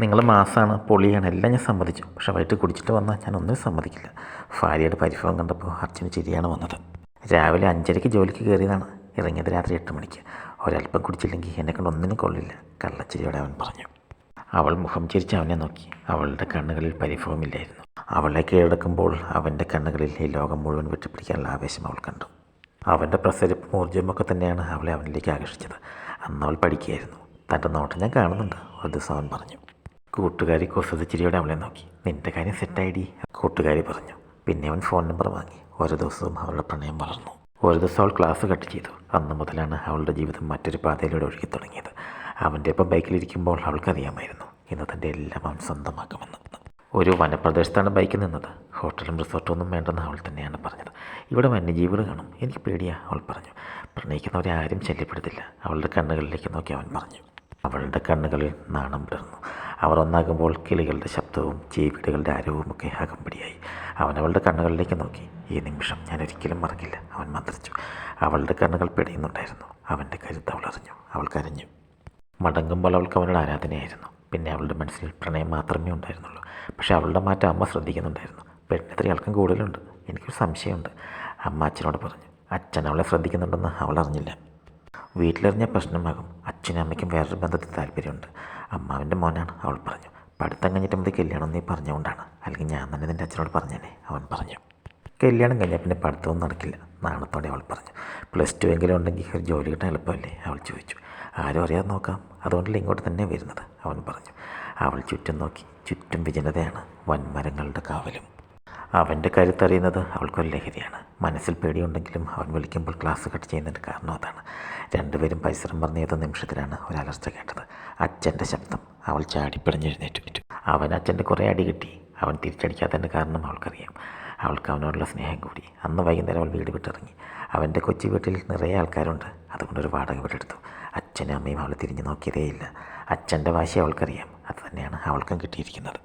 നിങ്ങൾ മാസമാണ് പൊളിയാണ് എല്ലാം ഞാൻ സമ്മതിച്ചു. പക്ഷേ വൈകിട്ട് കുടിച്ചിട്ട് വന്നാൽ ഞാൻ ഒന്നും സമ്മതിക്കില്ല. ഭാര്യയുടെ പരിഭവം കണ്ടപ്പോൾ അർജുന ചിരിയാണ് വന്നത്. രാവിലെ അഞ്ചരയ്ക്ക് ജോലിക്ക് കയറിയതാണ്. ഇറങ്ങിയത് രാത്രി എട്ട് മണിക്ക്. ഒരല്പം കുടിച്ചില്ലെങ്കിൽ എന്നെ കൊണ്ട് ഒന്നിനും കൊള്ളില്ല കള്ളച്ചിരിയോടെ അവൻ പറഞ്ഞു. അവൾ മുഖം ചിരിച്ച് അവനെ നോക്കി. അവളുടെ കണ്ണുകളിൽ പരിഭവമില്ലായിരുന്നു അവളെ കീഴടക്കുമ്പോൾ അവന്റെ കണ്ണുകളിൽ ഈ ലോകം മുഴുവൻ വെട്ടിപ്പിടിക്കാനുള്ള ആവേശം അവൾ കണ്ടു. അവന്റെ പ്രസരിപ്പും ഊർജമൊക്കെ തന്നെയാണ് അവളെ അവനിലേക്ക് ആകർഷിച്ചത്. അന്ന് അവൾ പഠിക്കുകയായിരുന്നു. തന്റെ നോട്ടം ഞാൻ കാണുന്നുണ്ട് ഒരു ദിവസം അവൻ പറഞ്ഞു. കൂട്ടുകാരി കുസൃതിച്ചിരിയോടെ അവളെ നോക്കി. നിന്റെ കാര്യം സെറ്റായിടി കൂട്ടുകാരി പറഞ്ഞു. പിന്നെ അവൻ ഫോൺ നമ്പർ വാങ്ങി. ഓരോ ദിവസവും അവളുടെ പ്രണയം വളർന്നു. ഒരു ദിവസം അവൾ ക്ലാസ് കട്ട് ചെയ്തു. അന്ന് മുതലാണ് അവളുടെ ജീവിതം മറ്റൊരു പാതയിലൂടെ ഒഴുകി തുടങ്ങിയത്. അവന്റെ ഒപ്പം ബൈക്കിലിരിക്കുമ്പോൾ അവൾക്കറിയാമായിരുന്നു. ഇന്ന് തന്റെ എല്ലാം അവൻ സ്വന്തമാക്കുമെന്ന്. ഒരു വനപ്രദേശത്താണ് ബൈക്ക് നിന്നത്. ഹോട്ടലും റിസോർട്ടും ഒന്നും വേണ്ടെന്ന് അവൾ തന്നെയാണ് പറഞ്ഞത്. ഇവിടെ വന്യജീവികൾ കാണും. എനിക്ക് പേടിയാ അവൾ പറഞ്ഞു. പ്രണയിക്കുന്നവരെ ആരും ശല്യപ്പെടുത്തില്ല. അവളുടെ കണ്ണുകളിലേക്ക് നോക്കി അവൻ പറഞ്ഞു. അവളുടെ കണ്ണുകളിൽ നാണം വിടർന്നു അവർ ഒന്നാകുമ്പോൾ കിളികളുടെ ശബ്ദവും ജീവികളുടെ ആരവവും ഒക്കെ അകമ്പടിയായി. അവൻ അവളുടെ കണ്ണുകളിലേക്ക് നോക്കി. ഈ നിമിഷം ഞാൻ ഒരിക്കലും മറക്കില്ല. അവൻ മന്ത്രിച്ചു. അവളുടെ കണ്ണുകൾ പിടയുന്നുണ്ടായിരുന്നു. അവന്റെ കരുത്ത് അവൾ അറിഞ്ഞു. അവൾ കരഞ്ഞു. മടങ്ങുമ്പോൾ അവൾക്ക് അവനോട് ആരാധനയായിരുന്നു. പിന്നെ അവളുടെ മനസ്സിൽ പ്രണയം മാത്രമേ ഉണ്ടായിരുന്നുള്ളൂ. പക്ഷേ അവളുടെ മാറ്റം അമ്മ ശ്രദ്ധിക്കുന്നുണ്ടായിരുന്നു. പെണ്ണിത്ര ആൾക്കും കൂടുതലുണ്ട്. എനിക്കൊരു സംശയമുണ്ട്. അമ്മ അച്ഛനോട് പറഞ്ഞു. അച്ഛൻ അവളെ ശ്രദ്ധിക്കുന്നുണ്ടെന്ന് അവൾ അറിഞ്ഞില്ല. വീട്ടിലെറിഞ്ഞ പ്രശ്നമാകും. അച്ഛനും അമ്മയ്ക്കും വേറൊരു ബന്ധത്തിൽ താല്പര്യമുണ്ട്. അമ്മാവിന്റെ മോനാണ് അവൾ പറഞ്ഞു. പഠിത്തം കഴിഞ്ഞിട്ട് മതി കല്യാണം നീ പറഞ്ഞുകൊണ്ടാണ്? അല്ലെങ്കിൽ ഞാൻ തന്നെ നിന്റെ അച്ഛനോട് പറഞ്ഞേനെ അവൻ പറഞ്ഞു. കല്യാണം കഴിഞ്ഞാൽ പിന്നെ പഠിത്തവും നടക്കില്ല നാണത്തോടെ അവൾ പറഞ്ഞു. പ്ലസ് ടു എങ്കിലും ഉണ്ടെങ്കിൽ ഒരു ജോലി കിട്ടാൻ എളുപ്പമല്ലേ? അവൾ ചോദിച്ചു. ആരും അറിയാതെ നോക്കാം. അതുകൊണ്ടല്ലേ ഇങ്ങോട്ട് തന്നെ വരുന്നത് അവൻ പറഞ്ഞു. അവൾ ചുറ്റും നോക്കി. ചുറ്റും വിജനതയാണ് വൻമരങ്ങളുടെ കാവലും. അവന്റെ കരുത്തറിയുന്നത് അവൾക്കൊരു ലഹരിയാണ്. മനസ്സിൽ പേടിയുണ്ടെങ്കിലും അവൻ വിളിക്കുമ്പോൾ ക്ലാസ് കട്ട് ചെയ്യുന്നതിന്റെ കാരണം അതാണ്. രണ്ടുപേരും പരിസരം പറഞ്ഞ ഏത് നിമിഷത്തിലാണ് ഒരു അലർച്ച കേട്ടത്. അച്ഛന്റെ ശബ്ദം. അവൾ ചാടിപ്പിടഞ്ഞെഴുന്നേറ്റു അവൻ അച്ഛന്റെ കുറേ അടി കിട്ടി. അവൻ തിരിച്ചടിക്കാത്തതിന്റെ കാരണം അവൾക്കറിയാം. അവൾക്ക് അവനോടുള്ള സ്നേഹം കൂടി. അന്ന് വൈകുന്നേരം അവൾ വീട് വിട്ടിറങ്ങി. അവന്റെ കൊച്ചു വീട്ടിൽ നിറയെ ആൾക്കാരുണ്ട്. അതുകൊണ്ടൊരു വാടക വീടെടുത്തു അച്ഛനും അമ്മയും അവൾ തിരിഞ്ഞു നോക്കിയതേയില്ല. അച്ഛന്റെ വാശി അവൾക്കറിയാം. അത് തന്നെയാണ് അവൾക്കും കിട്ടിയിരിക്കുന്നത്.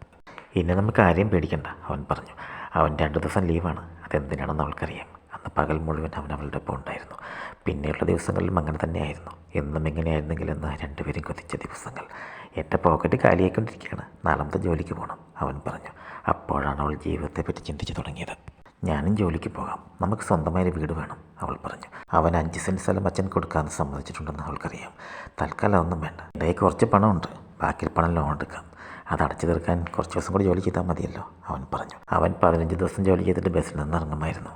ഇനി നമുക്ക് ആരെയും പേടിക്കണ്ട അവൻ പറഞ്ഞു. അവൻ രണ്ട് ദിവസം ലീവാണ്. അതെന്തിനാണെന്ന് അവൾക്കറിയാം. അന്ന് പകൽ മുഴുവൻ അവൻ അവളുടെ ഒപ്പം ഉണ്ടായിരുന്നു. പിന്നെയുള്ള ദിവസങ്ങളിലും അങ്ങനെ തന്നെയായിരുന്നു. എന്നും എങ്ങനെയായിരുന്നെങ്കിലെന്ന് രണ്ടുപേരും കൊതിച്ച ദിവസങ്ങൾ. എന്റെ പോക്കറ്റ് കാലിയായിക്കൊണ്ടിരിക്കുകയാണ്. നാലാമത്തെ ജോലിക്ക് പോകണം അവൻ പറഞ്ഞു. അപ്പോഴാണ് അവൾ ജീവിതത്തെപ്പറ്റി ചിന്തിച്ചു തുടങ്ങിയത്. ഞാനും ജോലിക്ക് പോകാം. നമുക്ക് സ്വന്തമായൊരു വീട് വേണം അവൾ പറഞ്ഞു. അവൻ അഞ്ച് സെന്റ് സ്ഥലം അച്ഛൻ കൊടുക്കാമെന്ന് സമ്മതിച്ചിട്ടുണ്ടെന്ന് അവൾക്കറിയാം. തൽക്കാലം ഒന്നും വേണ്ട. എന്റെ കുറച്ച് പണമുണ്ട്. ബാക്കി പണം ലോൺ എടുക്കാം. അത് അടച്ചു തീർക്കാൻ കുറച്ച് ദിവസം കൂടി ജോലി ചെയ്താൽ മതിയല്ലോ അവൻ പറഞ്ഞു. അവൻ പതിനഞ്ച് ദിവസം ജോലി ചെയ്തിട്ട് ബസ്സിൽ നിന്ന് ഇറങ്ങുമായിരുന്നു.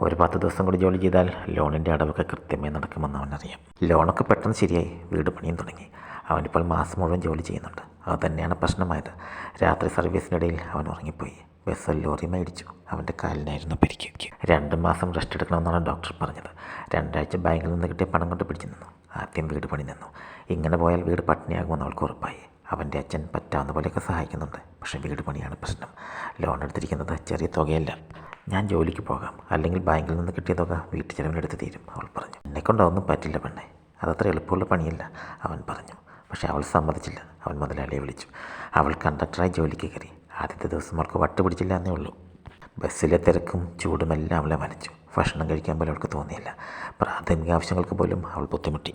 ഒരു പത്ത് ദിവസം കൂടി ജോലി ചെയ്താൽ ലോണിന്റെ അടവൊക്കെ കൃത്യമായി നടക്കുമെന്ന് അവനറിയാം. ലോണൊക്കെ പെട്ടെന്ന് ശരിയായി വീട് പണിയും തുടങ്ങി. അവനിപ്പോൾ മാസം മുഴുവൻ ജോലി ചെയ്യുന്നുണ്ട്. അത് തന്നെയാണ് പ്രശ്നമായത്. രാത്രി സർവീസിനിടയിൽ അവൻ ഉറങ്ങിപ്പോയി. ബസ് ലോറി മേടിച്ചു അവന്റെ കാലിനായിരുന്നു പരിക്ക് രണ്ട് മാസം റെസ്റ്റ് എടുക്കണമെന്നാണ് ഡോക്ടർ പറഞ്ഞത്. രണ്ടാഴ്ച ബാങ്കിൽ നിന്ന് കിട്ടിയ പണം കൊണ്ട് പിടിച്ചു നിന്നു. ആദ്യം വീട് പണി നിന്നു. ഇങ്ങനെ പോയാൽ വീട് പട്ടിണിയാകുമെന്ന് അവൾക്ക് ഉറപ്പായി. അവന്റെ അച്ഛൻ പറ്റാവുന്ന പോലെയൊക്കെ സഹായിക്കുന്നുണ്ട്. പക്ഷേ വീട് പണിയാണ് പ്രശ്നം. ലോൺ എടുത്തിരിക്കുന്നത് ചെറിയ തുകയല്ല. ഞാൻ ജോലിക്ക് പോകാം. അല്ലെങ്കിൽ ബാങ്കിൽ നിന്ന് കിട്ടിയ തുക വീട്ടു ചെലവിനെടുത്ത് തീരും അവൾ പറഞ്ഞു. എന്നെക്കൊണ്ടൊന്നും പറ്റില്ല പെണ്ണെ. അതത്ര എളുപ്പമുള്ള പണിയല്ല അവൻ പറഞ്ഞു. പക്ഷേ അവൾ സമ്മതിച്ചില്ല. അവൻ മുതലാളിയെ വിളിച്ചു. അവൾ കണ്ടക്ടറായി ജോലിക്ക് കയറി. ആദ്യത്തെ ദിവസം അവൾക്ക് വട്ട് പിടിച്ചില്ല എന്നേ ഉള്ളൂ. ബസ്സിലെ തിരക്കും ചൂടുമെല്ലാം അവളെ വലച്ചു ഭക്ഷണം കഴിക്കാൻ പോലും അവൾക്ക് തോന്നിയില്ല. പ്രാഥമിക ആവശ്യങ്ങൾക്ക് പോലും അവൾ ബുദ്ധിമുട്ടി.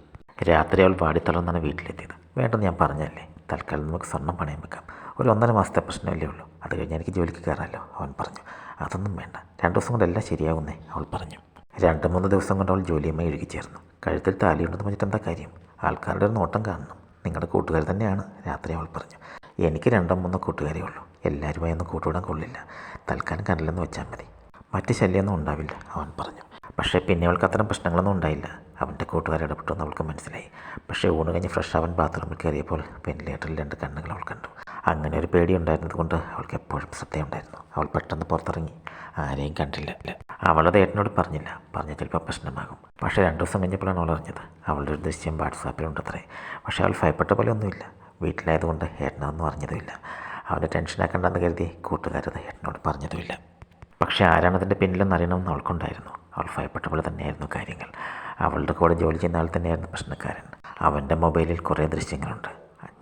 രാത്രി അവൾ വാടിത്തളർന്നാണ് വീട്ടിലെത്തിയത്. വേണ്ടെന്ന് ഞാൻ പറഞ്ഞല്ലേ തൽക്കാലം നമുക്ക് സ്വർണം പണയം വെക്കാം. ഒരു ഒന്നര മാസത്തെ പ്രശ്നമല്ലേ ഉള്ളൂ. അത് കഴിഞ്ഞ് എനിക്ക് ജോലിക്ക് കയറാമല്ലോ അവൻ പറഞ്ഞു. അതൊന്നും വേണ്ട. രണ്ട് ദിവസം കൊണ്ട് എല്ലാം ശരിയാവുന്നേ അവൾ പറഞ്ഞു. രണ്ട് മൂന്ന് ദിവസം കൊണ്ട് അവൾ ജോലിയുമായി ഇഴുകി ചേർന്നു. കഴുത്തിൽ താലിയുണ്ടെന്ന് പറഞ്ഞിട്ട് എന്താ കാര്യം? ആൾക്കാരുടെ ഒരു നോട്ടം കാണണം. നിങ്ങളുടെ കൂട്ടുകാർ തന്നെയാണ് രാത്രി അവൾ പറഞ്ഞു. എനിക്ക് രണ്ടോ മൂന്നോ കൂട്ടുകാരേ ഉള്ളൂ. എല്ലാവരുമായി ഒന്നും കൂട്ടുവിടാൻ കൊള്ളില്ല. തൽക്കാലം കണ്ടില്ലെന്ന് വെച്ചാൽ മതി. മറ്റ് ശല്യമൊന്നും ഉണ്ടാവില്ല അവൻ പറഞ്ഞു. പക്ഷേ പിന്നെ അവൾക്ക് അത്തരം പ്രശ്നങ്ങളൊന്നും ഉണ്ടായില്ല. അവന്റെ കൂട്ടുകാർ ഇടപെട്ടെന്ന് അവൾക്ക് മനസ്സിലായി. പക്ഷേ ഊണ് കഴിഞ്ഞ് ഫ്രഷ് അവൻ ബാത്റൂമിൽ കയറിയപ്പോൾ വെന്റിലേറ്ററിൽ രണ്ട് കണ്ണുകൾ അവൾ കണ്ടു. അങ്ങനെ ഒരു പേടി ഉണ്ടായിരുന്നത് കൊണ്ട് അവൾക്ക് എപ്പോഴും ശ്രദ്ധയുണ്ടായിരുന്നു അവൾ പെട്ടെന്ന് പുറത്തിറങ്ങി. ആരെയും കണ്ടില്ല. അവളത് ഏട്ടനോട് പറഞ്ഞില്ല. പറഞ്ഞാൽ ചിലപ്പോൾ പ്രശ്നമാകും. പക്ഷേ രണ്ട് ദിവസം കഴിഞ്ഞപ്പോഴാണ് അവൾ അറിഞ്ഞത്. അവളുടെ ഒരു ദൃശ്യം വാട്സാപ്പിലുണ്ടത്രേ പക്ഷേ അവൾ ഭയപ്പെട്ട പോലെ ഒന്നുമില്ല. വീട്ടിലായതുകൊണ്ട് ഏട്ടനൊന്നും അറിഞ്ഞതുമില്ല. അവന്റെ ടെൻഷനാക്കണ്ടെന്ന് കരുതി കൂട്ടുകാരത് ഏട്ടനോട് പറഞ്ഞതുമില്ല. പക്ഷേ ആരാണ് അതിന്റെ പിന്നിലെന്ന് അറിയണമെന്ന് അവൾക്കുണ്ടായിരുന്നു. അവൾ ഭയപ്പെട്ട പോലെ തന്നെയായിരുന്നു കാര്യങ്ങൾ. അവളുടെ കൂടെ ജോലി ചെയ്യുന്ന ആൾ തന്നെയായിരുന്നു പ്രശ്നക്കാരൻ. അവന്റെ മൊബൈലിൽ കുറേ ദൃശ്യങ്ങളുണ്ട്.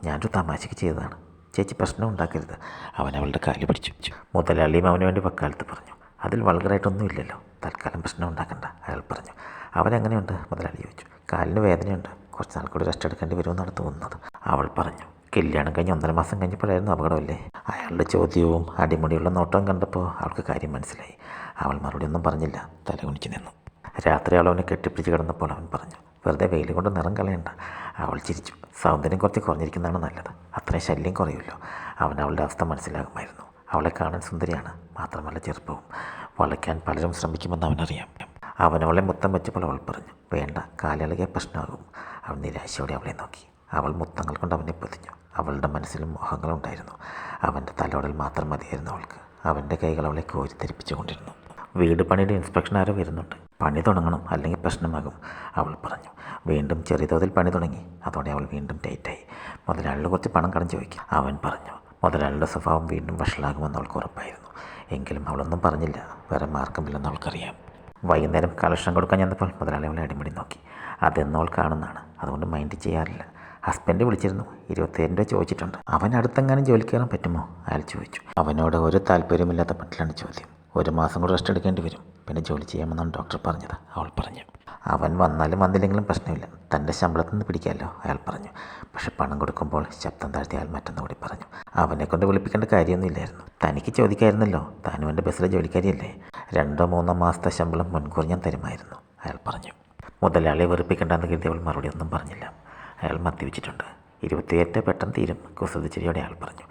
ഞാനൊരു തമാശയ്ക്ക് ചെയ്തതാണ്. ചേച്ചി പ്രശ്നം ഉണ്ടാക്കരുത്. അവൻ അവളുടെ കാലി പിടിച്ചു വെച്ചു. മുതലാളിയും അവന് വേണ്ടി വക്കാലത്ത് പറഞ്ഞു. അതിൽ വൾഗറായിട്ടൊന്നും ഇല്ലല്ലോ. തൽക്കാലം പ്രശ്നം ഉണ്ടാക്കണ്ട അയാൾ പറഞ്ഞു. അവനെങ്ങനെയുണ്ട് മുതലാളി ചോദിച്ചു. കാലിന് വേദനയുണ്ട്. കുറച്ച് നാൾ കൂടി റെസ്റ്റ് എടുക്കേണ്ടി വരുമെന്നാണ് തോന്നുന്നത്. അവൾ പറഞ്ഞു. കല്യാണം കഴിഞ്ഞ് ഒന്നര മാസം കഴിഞ്ഞപ്പോഴായിരുന്നു അപകടമല്ലേ? അയാളുടെ ചോദ്യവും അടിമുടിയുള്ള നോട്ടവും കണ്ടപ്പോൾ അവൾക്ക് കാര്യം മനസ്സിലായി. അവൾ മറുപടി ഒന്നും പറഞ്ഞില്ല. തലകുനിച്ച് നിന്നു. രാത്രി അവൾ അവനെ കെട്ടിപ്പിടിച്ച് കിടന്നപ്പോൾ അവൻ പറഞ്ഞു വെറുതെ വെയിൽ കൊണ്ട് നിറം കളയണ്ട. അവൾ ചിരിച്ചു. സൗന്ദര്യം കുറച്ച് കുറഞ്ഞിരിക്കുന്നതാണ് നല്ലത്. അത്രയും ശല്യം കുറയുമല്ലോ. അവൻ അവളുടെ അവസ്ഥ മനസ്സിലാകുമായിരുന്നു. അവളെ കാണാൻ സുന്ദരിയാണ്. മാത്രമല്ല ചെറുപ്പവും. വളയ്ക്കാൻ പലരും ശ്രമിക്കുമെന്ന് അവനറിയാം. അവൻ അവളെ മുത്തം വെച്ചപ്പോൾ അവൾ പറഞ്ഞു വേണ്ട കാലിളകിയ പ്രശ്നമാകും. അവൻ നിരാശയോടെ അവളെ നോക്കി. അവൾ മുത്തങ്ങൾ കൊണ്ട് അവനെ പൊതിഞ്ഞു. അവളുടെ മനസ്സിലും മോഹങ്ങളുണ്ടായിരുന്നു. അവന്റെ തലോടൽ മാത്രം മതിയായിരുന്നു അവൾക്ക്. അവന്റെ കൈകൾ അവളെ കോരിത്തെരിപ്പിച്ചുകൊണ്ടിരുന്നു വീട് പണിയുടെ ഇൻസ്പെക്ഷൻ ആരോ വരുന്നുണ്ട്. പണി തുടങ്ങണം അല്ലെങ്കിൽ പ്രശ്നമാകും അവൾ പറഞ്ഞു. വീണ്ടും ചെറിയ തോതിൽ പണി തുടങ്ങി. അതോടെ അവൾ വീണ്ടും ടൈറ്റായി മുതലാളിയുടെ കുറച്ച് പണം കടം ചോദിക്കും. അവൻ പറഞ്ഞു മുതലാളിയുടെ സ്വഭാവം വീണ്ടും വഷളാകുമെന്ന് അവൾക്ക് ഉറപ്പായിരുന്നു. എങ്കിലും അവളൊന്നും പറഞ്ഞില്ല. വേറെ മാർഗമില്ലെന്ന് അവൾക്കറിയാം. വൈകുന്നേരം കലക്ഷൻ കൊടുക്കാൻ ചെന്നപ്പോൾ മുതലാളി അവളെ അടിമുടി നോക്കി. അതെന്നും കാണുന്നതാണ്. അതുകൊണ്ട് മൈൻഡ് ചെയ്യാറില്ല. ഹസ്ബൻഡ് വിളിച്ചിരുന്നു. ഇരുപത്തേഴ് രൂപ ചോദിച്ചിട്ടുണ്ട്. അവൻ അടുത്തെങ്ങാനും ജോലിക്ക് പറ്റുമോ? അയാൾ ചോദിച്ചു. അവനോട് ഒരു താല്പര്യമില്ലാത്ത പട്ടിലാണ് ചോദ്യം. ഒരു മാസം കൂടെ റെസ്റ്റ് എടുക്കേണ്ടി വരും. പിന്നെ ജോലി ചെയ്യാമെന്നാണ് ഡോക്ടർ പറഞ്ഞത്. അവൾ പറഞ്ഞു. അവൻ വന്നാലും വന്നില്ലെങ്കിലും പ്രശ്നമില്ല. തന്റെ ശമ്പളത്തിൽ നിന്ന് പിടിക്കാമല്ലോ അയാൾ പറഞ്ഞു. പക്ഷെ പണം കൊടുക്കുമ്പോൾ ശബ്ദം താഴ്ത്തി അയാൾ മറ്റൊന്നുകൂടി പറഞ്ഞു. അവനെ കൊണ്ട് വിളിപ്പിക്കേണ്ട കാര്യമൊന്നുമില്ലായിരുന്നു തനിക്ക് ചോദിക്കായിരുന്നല്ലോ താനും എന്റെ ബസ്സിലെ ജോലിക്കാരിയല്ലേ? രണ്ടോ മൂന്നോ മാസത്തെ ശമ്പളം മുൻകൂർ ഞാൻ തരുമായിരുന്നു അയാൾ പറഞ്ഞു. മുതലാളിയെ വെറുപ്പിക്കേണ്ടെന്ന് കരുതി അവൾ മറുപടി ഒന്നും പറഞ്ഞില്ല. അയാൾ മദ്യപിച്ചിട്ടുണ്ട്. ഇരുപത്തിയേറ്റ് പെട്ടെന്ന് തീരും കുസൃതിച്ചിരിയോടെ അയാൾ പറഞ്ഞു.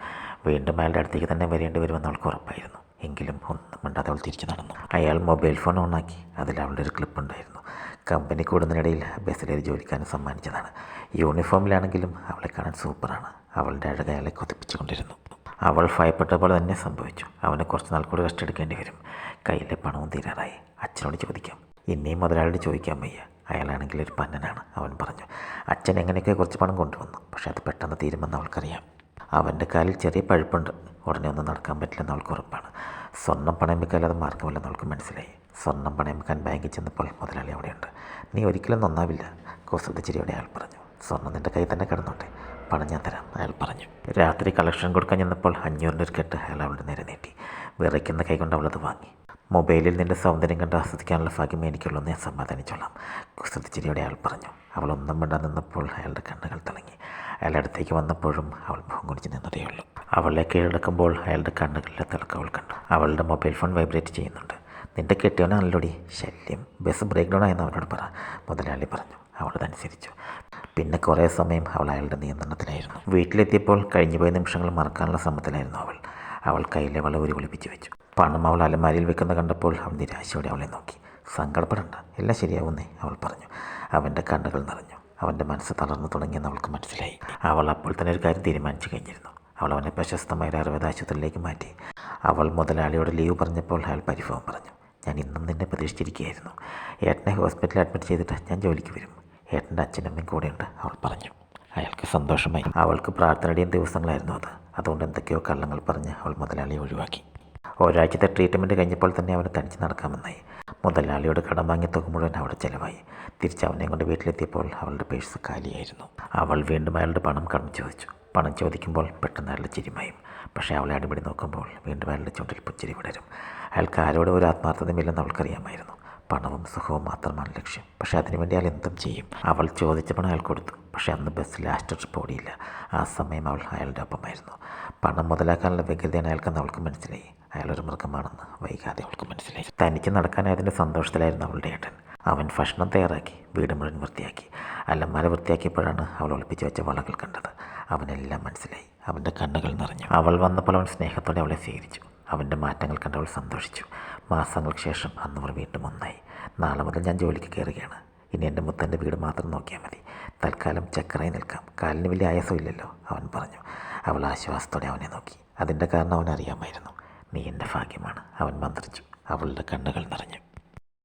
വീണ്ടും അയാളുടെ അടുത്തേക്ക് തന്നെ വരേണ്ടി വരുമെന്ന് അവൾക്ക് ഉറപ്പായിരുന്നു. എങ്കിലും ഒന്നും മിണ്ടാതെ അവൾ തിരിച്ചു നടന്നു. അയാൾ മൊബൈൽ ഫോൺ ഓണാക്കി അതിൽ അവളുടെ ഒരു ക്ലിപ്പ് ഉണ്ടായിരുന്നു. കമ്പനി കൂടുന്നതിനിടയിൽ ബസ്സിലൊരു ജോലിക്കാരൻ സമ്മാനിച്ചതാണ്. യൂണിഫോമിലാണെങ്കിലും അവളെ കാണാൻ സൂപ്പറാണ്. അവളുടെ അഴക അയാളെ കൊതിപ്പിച്ചുകൊണ്ടിരുന്നു. അവൾ ഭയപ്പെട്ട പോലെ തന്നെ സംഭവിച്ചു. അവന് കുറച്ച് നാൾ കൂടി റെസ്റ്റ് എടുക്കേണ്ടി വരും. കയ്യിലെ പണവും തീരാറായി. അച്ഛനോട് ചോദിക്കാം. ഇനിയും മുതലാളിയോട് ചോദിക്കാൻ വയ്യ അയാളാണെങ്കിൽ ഒരു പന്നനാണ് അവൻ പറഞ്ഞു. അച്ഛൻ എങ്ങനെയൊക്കെ കുറച്ച് പണം കൊണ്ടുവന്നു? പക്ഷേ അത് പെട്ടെന്ന് തീരുമെന്ന് അവൾക്കറിയാം. അവന്റെ കാലിൽ ചെറിയ പഴുപ്പുണ്ട്. ഉടനെ ഒന്നും നടക്കാൻ പറ്റില്ലെന്ന് അവൾക്ക് ഉറപ്പാണ്. സ്വർണം പണയം വെക്കാതെ മാർഗമില്ലെന്ന് അവൾക്ക് മനസ്സിലായി. സ്വർണം പണയം വെക്കാൻ ബാങ്കിൽ ചെന്നപ്പോൾ മുതലാളി അവിടെയുണ്ട്. നീ ഒരിക്കലും നന്നാവില്ല കുസൃതിച്ചിരിയോടെ അയാൾ പറഞ്ഞു. സ്വർണം നിന്റെ കയ്യിൽ തന്നെ കിടന്നോട്ടെ. പണം ഞാൻ തരാം അയാൾ പറഞ്ഞു. രാത്രി കളക്ഷൻ കൊടുക്കാൻ ചെന്നപ്പോൾ അഞ്ഞൂറിന്റെ ഒരു കെട്ട് അയാൾ അവളുടെ നേരെ നീട്ടി. വിറയ്ക്കുന്ന കൈകൊണ്ട് അവളത് വാങ്ങി. മൊബൈലിൽ നിന്റെ സൗന്ദര്യം കണ്ട് ആസ്വദിക്കാനുള്ള ഭാഗ്യം എനിക്കുള്ളൂ ഞാൻ സമാധാനിച്ചോളാം കുസൃതിച്ചിരിയോടെ അയാൾ പറഞ്ഞു. അവൾ ഒന്നും മിണ്ടാൻ നിന്നപ്പോൾ അയാളുടെ കണ്ണുകൾ തിളങ്ങി. അയാളുടെ അടുത്തേക്ക് വന്നപ്പോഴും അവൾ മുഖം കുടിച്ച് നിന്നതേ ഉള്ളൂ അവളെ കീഴടക്കുമ്പോൾ അയാളുടെ കണ്ണുകളിലെ തിളക്കം അവൾ കണ്ടു. അവളുടെ മൊബൈൽ ഫോൺ വൈബ്രേറ്റ് ചെയ്യുന്നുണ്ട്. നിന്റെ കെട്ടിയവനാണല്ലോടി ശല്യം. ബസ് ബ്രേക്ക് ഡൗൺ ആയെന്ന് അവരോട് പറ. മുതലാളി പറഞ്ഞു. അവളതനുസരിച്ചു പിന്നെ കുറേ സമയം അവൾ അയാളുടെ നിയന്ത്രണത്തിലായിരുന്നു. വീട്ടിലെത്തിയപ്പോൾ കഴിഞ്ഞുപോയ നിമിഷങ്ങൾ മറക്കാനുള്ള ശ്രമത്തിലായിരുന്നു അവൾ. അവൾ കയ്യിലെ വള ഒരു ഒളിപ്പിച്ച് വെച്ചു. പണം അവൾ അലമാരിയിൽ വെക്കുന്ന കണ്ടപ്പോൾ അവൻ നിരാശയോടെ അവളെ നോക്കി. സങ്കടപ്പെടണ്ട. എല്ലാം ശരിയാവുന്നേ അവൾ പറഞ്ഞു. അവന്റെ കണ്ണുകൾ നിറഞ്ഞു. അവന്റെ മനസ്സ് തളർന്നു തുടങ്ങിയെന്ന് അവൾക്ക് മനസ്സിലായി. അവൾ അപ്പോൾ തന്നെ ഒരു കാര്യം തീരുമാനിച്ചു കഴിഞ്ഞിരുന്നു. അവൾ അവനെ പ്രശസ്തമായ ഒരു അറുപത് ആശുപത്രിയിലേക്ക് മാറ്റി. അവൾ മുതലാളിയോട് ലീവ് പറഞ്ഞപ്പോൾ അയാൾ പരിഭവം പറഞ്ഞു. ഞാൻ ഇന്നും നിന്നെ പ്രതീക്ഷിച്ചിരിക്കുകയായിരുന്നു. ഏട്ടനെ ഹോസ്പിറ്റലിൽ അഡ്മിറ്റ് ചെയ്തിട്ട് ഞാൻ ജോലിക്ക് വരും. ഏട്ടന്റെ അച്ഛനമ്മയും കൂടെയുണ്ട് അവൾ പറഞ്ഞു. അയാൾക്ക് സന്തോഷമായി. അവൾക്ക് പ്രാർത്ഥനയുടെയും ദിവസങ്ങളായിരുന്നു അത്. അതുകൊണ്ട് എന്തൊക്കെയോ കള്ളങ്ങൾ പറഞ്ഞ് അവൾ മുതലാളിയെ ഒഴിവാക്കി. ഒരാഴ്ചത്തെ ട്രീറ്റ്മെന്റ് കഴിഞ്ഞപ്പോൾ തന്നെ അവന് തനിച്ച് നടക്കാമെന്നായി. മുതലാളിയോട് കടം വാങ്ങിയ തുക മുഴുവൻ അവിടെ ചിലവായി. തിരിച്ച് അവനെ കൊണ്ട് വീട്ടിലെത്തിയപ്പോൾ അവളുടെ പേഴ്സ് കാലിയായിരുന്നു. അവൾ വീണ്ടും അയാളുടെ പണം കടം ചോദിച്ചു. പണം ചോദിക്കുമ്പോൾ പെട്ടെന്ന് അയാളുടെ ചിരിമായും. പക്ഷേ അവളെ അടിപിടി നോക്കുമ്പോൾ വീണ്ടും അയാളുടെ ചുണ്ടിൽ പുച്ചിരി വിടരും. അയാൾക്ക് ആരോടും ഒരു ആത്മാർത്ഥതയുമില്ലെന്ന് അവൾക്കറിയാമായിരുന്നു. പണവും സുഖവും മാത്രമാണ് ലക്ഷ്യം. പക്ഷേ അതിനുവേണ്ടി അയാൾ എന്തും ചെയ്യും. അവൾ ചോദിച്ച പണം അയാൾ കൊടുത്തു. പക്ഷേ അന്ന് ബസ് ലാസ്റ്റ് ട്രിപ്പ് ഓടിയില്ല. ആ സമയം അവൾ അയാളുടെ ഒപ്പമായിരുന്നു. പണം മുതലാക്കാനുള്ള വ്യഗ്രതയാണ് അയാൾക്കെന്ന് അവൾക്ക് മനസ്സിലായി. അയാളൊരു മൃഗമാണെന്ന് വൈകാതെ അവൾക്ക് മനസ്സിലായി. തനിക്ക് നടക്കാനായതിന്റെ സന്തോഷത്തിലായിരുന്നു അവളുടെ ഏട്ടൻ. അവൻ ഭക്ഷണം തയ്യാറാക്കി വീട് മുഴുവൻ വൃത്തിയാക്കി. അലമാര വൃത്തിയാക്കിയപ്പോഴാണ് അവൾ ഒളിപ്പിച്ച് വെച്ച വളകൾ കണ്ടത്. അവനെല്ലാം മനസ്സിലായി. അവന്റെ കണ്ണുകൾ നിറഞ്ഞു. അവൾ വന്നപ്പോൾ അവൻ സ്നേഹത്തോടെ അവളെ സ്വീകരിച്ചു. അവന്റെ മാറ്റങ്ങൾ കണ്ടവൾ സന്തോഷിച്ചു. മാസങ്ങൾക്ക് ശേഷം അന്നവർ വീണ്ടും ഒന്നായി. നാളെ മുതൽ ഞാൻ ജോലിക്ക് കയറുകയാണ്. ഇനി എന്റെ മുത്തന്റെ വീട് മാത്രം നോക്കിയാൽ മതി. തൽക്കാലം ചക്കറായി നിൽക്കാം. കാലിന് വലിയ ആയാസമില്ലല്ലോ അവൻ പറഞ്ഞു. അവൾ ആശ്വാസത്തോടെ അവനെ നോക്കി. അതിന്റെ കാരണം അവൻ അറിയാമായിരുന്നു നീ എന്റെ ഭാഗ്യമാണ് അവൻ മന്ത്രിച്ചു. അവളുടെ കണ്ണുകൾ നിറഞ്ഞു.